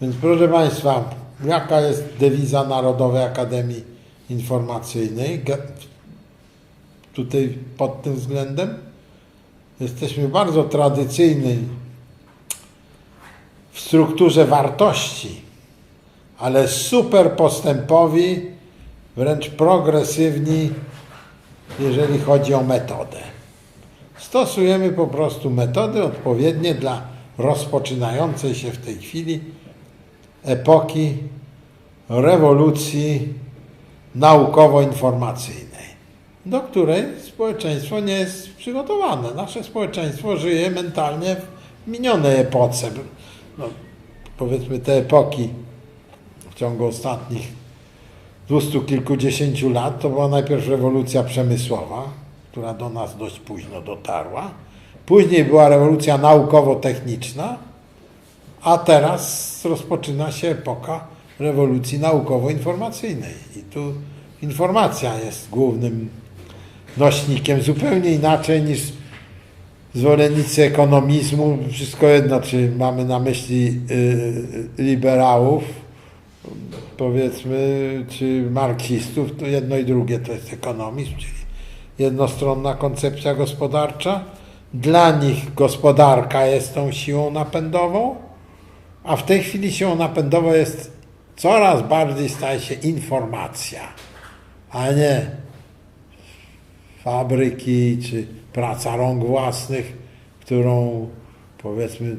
Więc proszę Państwa, jaka jest dewiza Narodowej Akademii Informacyjnej? Tutaj pod tym względem jesteśmy bardzo tradycyjni w strukturze wartości, ale super postępowi, wręcz progresywni, jeżeli chodzi o metodę. Stosujemy po prostu metody odpowiednie dla rozpoczynającej się w tej chwili epoki rewolucji naukowo-informacyjnej, do której społeczeństwo nie jest przygotowane. Nasze społeczeństwo żyje mentalnie w minionej epoce. No, powiedzmy te epoki w ciągu ostatnich dwustu kilkudziesięciu lat to była najpierw rewolucja przemysłowa, która do nas dość późno dotarła. Później była rewolucja naukowo-techniczna, a teraz rozpoczyna się epoka rewolucji naukowo-informacyjnej. I tu informacja jest głównym nośnikiem, zupełnie inaczej niż zwolennicy ekonomizmu. Wszystko jedno, czy mamy na myśli y, liberałów, powiedzmy, czy marksistów, to jedno i drugie to jest ekonomizm, czyli jednostronna koncepcja gospodarcza. Dla nich gospodarka jest tą siłą napędową, a w tej chwili siłą napędową jest coraz bardziej staje się informacja, a nie fabryki czy praca rąk własnych, którą powiedzmy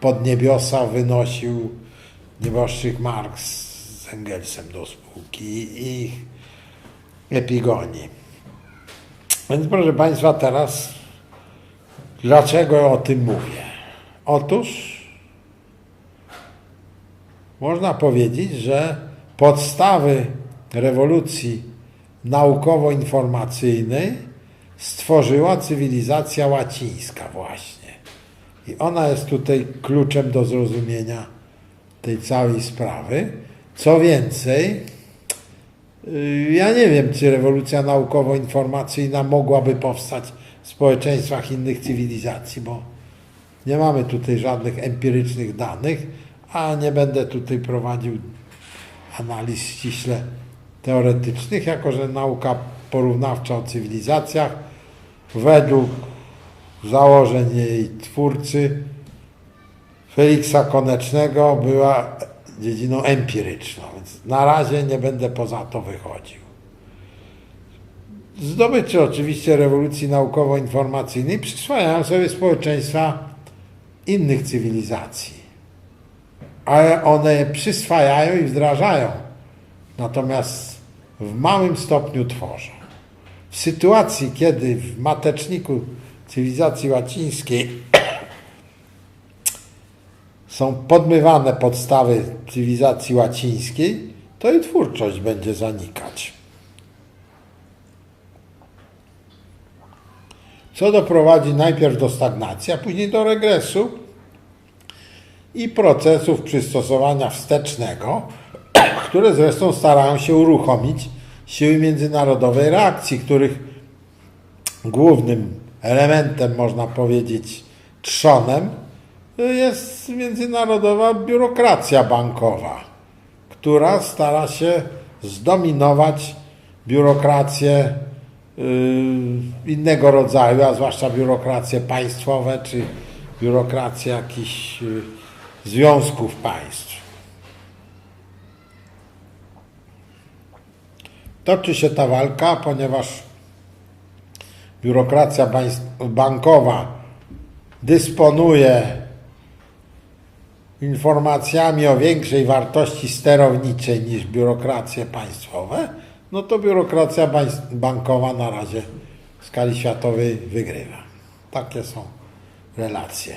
pod niebiosa wynosił nieboszczyk Marx z Engelsem do spółki i ich epigonii. Więc proszę Państwa, teraz dlaczego o tym mówię? Otóż można powiedzieć, że podstawy rewolucji naukowo-informacyjnej stworzyła cywilizacja łacińska właśnie. I ona jest tutaj kluczem do zrozumienia tej całej sprawy. Co więcej, yy, ja nie wiem, czy rewolucja naukowo-informacyjna mogłaby powstać w społeczeństwach innych cywilizacji, bo nie mamy tutaj żadnych empirycznych danych, a nie będę tutaj prowadził analiz ściśle teoretycznych, jako że nauka porównawcza o cywilizacjach według założeń jej twórcy Feliksa Konecznego była dziedziną empiryczną, więc na razie nie będę poza to wychodził. Zdobycze oczywiście rewolucji naukowo-informacyjnej przyswajają sobie społeczeństwa innych cywilizacji, ale one je przyswajają i wdrażają, natomiast w małym stopniu tworzą. W sytuacji, kiedy w mateczniku cywilizacji łacińskiej są podmywane podstawy cywilizacji łacińskiej, to i twórczość będzie zanikać. Co doprowadzi najpierw do stagnacji, a później do regresu i procesów przystosowania wstecznego, które zresztą starają się uruchomić siły międzynarodowej reakcji, których głównym elementem, można powiedzieć, trzonem jest międzynarodowa biurokracja bankowa, która stara się zdominować biurokracje yy, innego rodzaju, a zwłaszcza biurokracje państwowe czy biurokracje jakichś yy, związków państw. Toczy się ta walka, ponieważ biurokracja bankowa dysponuje informacjami o większej wartości sterowniczej niż biurokracje państwowe, no to biurokracja bankowa na razie w skali światowej wygrywa. Takie są relacje.